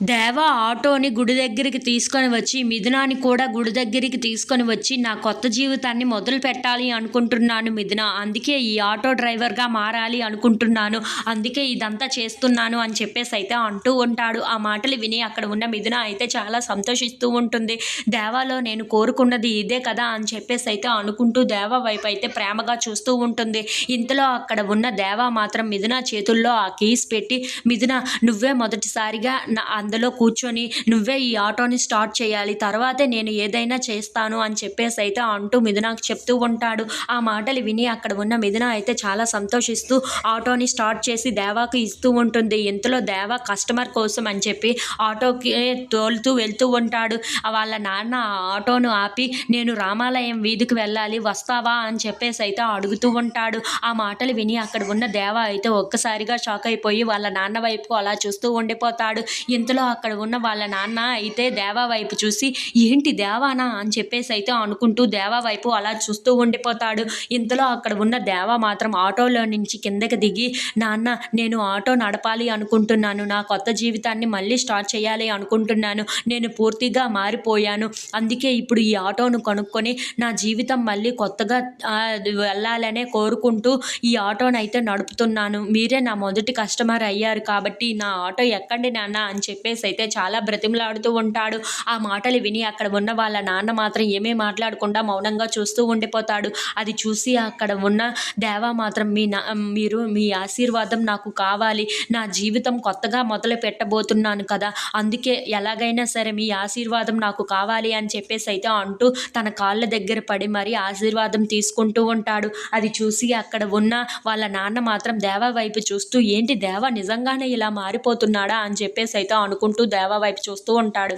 దేవ ఆటోని గుడి దగ్గరికి తీసుకొని వచ్చి మిథునాని కూడా గుడి దగ్గరికి తీసుకొని వచ్చి నా కొత్త జీవితాన్ని మొదలు పెట్టాలి అనుకుంటున్నాను మిథున. అందుకే ఈ ఆటో డ్రైవర్గా మారాలి అనుకుంటున్నాను. అందుకే ఇదంతా చేస్తున్నాను అని చెప్పేసి అయితే అంటూ ఉంటాడు. ఆ మాటలు విని అక్కడ ఉన్న మిథున అయితే చాలా సంతోషిస్తూ ఉంటుంది. దేవాలో నేను కోరుకున్నది ఇదే కదా అని చెప్పేసి అయితే అనుకుంటూ దేవ వైపు అయితే ప్రేమగా చూస్తూ ఉంటుంది. ఇంతలో అక్కడ ఉన్న దేవ మాత్రం మిథున చేతుల్లో ఆ కీస్ పెట్టి మిథున నువ్వే మొదటిసారిగా నా అందులో కూర్చొని నువ్వే ఈ ఆటోని స్టార్ట్ చేయాలి తర్వాతే నేను ఏదైనా చేస్తాను అని చెప్పేసి అయితే అంటూ మిథునాకు చెప్తూ ఉంటాడు. ఆ మాటలు విని అక్కడ ఉన్న మిథున అయితే చాలా సంతోషిస్తూ ఆటోని స్టార్ట్ చేసి దేవాకు ఇస్తూ ఉంటుంది. ఇంతలో దేవా కస్టమర్ కోసం అని చెప్పి ఆటోకి తోలుతూ వెళ్తూ ఉంటాడు. వాళ్ళ నాన్న ఆ ఆటోను ఆపి నేను రామాలయం వీధికి వెళ్ళాలి వస్తావా అని చెప్పేసి అయితే అడుగుతూ ఉంటాడు. ఆ మాటలు విని అక్కడ ఉన్న దేవా అయితే ఒక్కసారిగా షాక్ అయిపోయి వాళ్ళ నాన్న వైపు అలా చూస్తూ ఉండిపోతాడు. ఇంతలో అక్కడ ఉన్న వాళ్ళ నాన్న అయితే దేవా వైపు చూసి ఏంటి దేవానా? అని చెప్పేసి అయితే అనుకుంటూ దేవా వైపు అలా చూస్తూ ఉండిపోతాడు. ఇంతలో అక్కడ ఉన్న దేవా మాత్రం ఆటోలో నుంచి కిందకి దిగి నాన్న నేను ఆటో నడపాలి అనుకుంటున్నాను. నా కొత్త జీవితాన్ని మళ్ళీ స్టార్ట్ చేయాలి అనుకుంటున్నాను. నేను పూర్తిగా మారిపోయాను. అందుకే ఇప్పుడు ఈ ఆటోను కొనుక్కొని నా జీవితం మళ్ళీ కొత్తగా వెళ్ళాలనే కోరుకుంటూ ఈ ఆటోనైతే అయితే నడుపుతున్నాను. మీరే నా మొదటి కస్టమర్ అయ్యారు కాబట్టి నా ఆటో ఎక్కండి నాన్న అని చెప్పి చెప్పేసి అయితే చాలా బ్రతిమలాడుతూ ఉంటాడు. ఆ మాటలు విని అక్కడ ఉన్న వాళ్ళ నాన్న మాత్రం ఏమీ మాట్లాడకుండా మౌనంగా చూస్తూ ఉండిపోతాడు. అది చూసి అక్కడ ఉన్న దేవా మాత్రం మీ నా మీరు మీ ఆశీర్వాదం నాకు కావాలి. నా జీవితం కొత్తగా మొదలు పెట్టబోతున్నాను కదా. అందుకే ఎలాగైనా సరే మీ ఆశీర్వాదం నాకు కావాలి అని చెప్పేసి అయితే అంటూ తన కాళ్ళ దగ్గర పడి మరి ఆశీర్వాదం తీసుకుంటూ ఉంటాడు. అది చూసి అక్కడ ఉన్న వాళ్ళ నాన్న మాత్రం దేవా వైపు చూస్తూ ఏంటి దేవా నిజంగానే ఇలా మారిపోతున్నాడా? అని చెప్పేసి అయితే అను అనుకుంటూ దేవా వైపు చూస్తూ ఉంటాడు.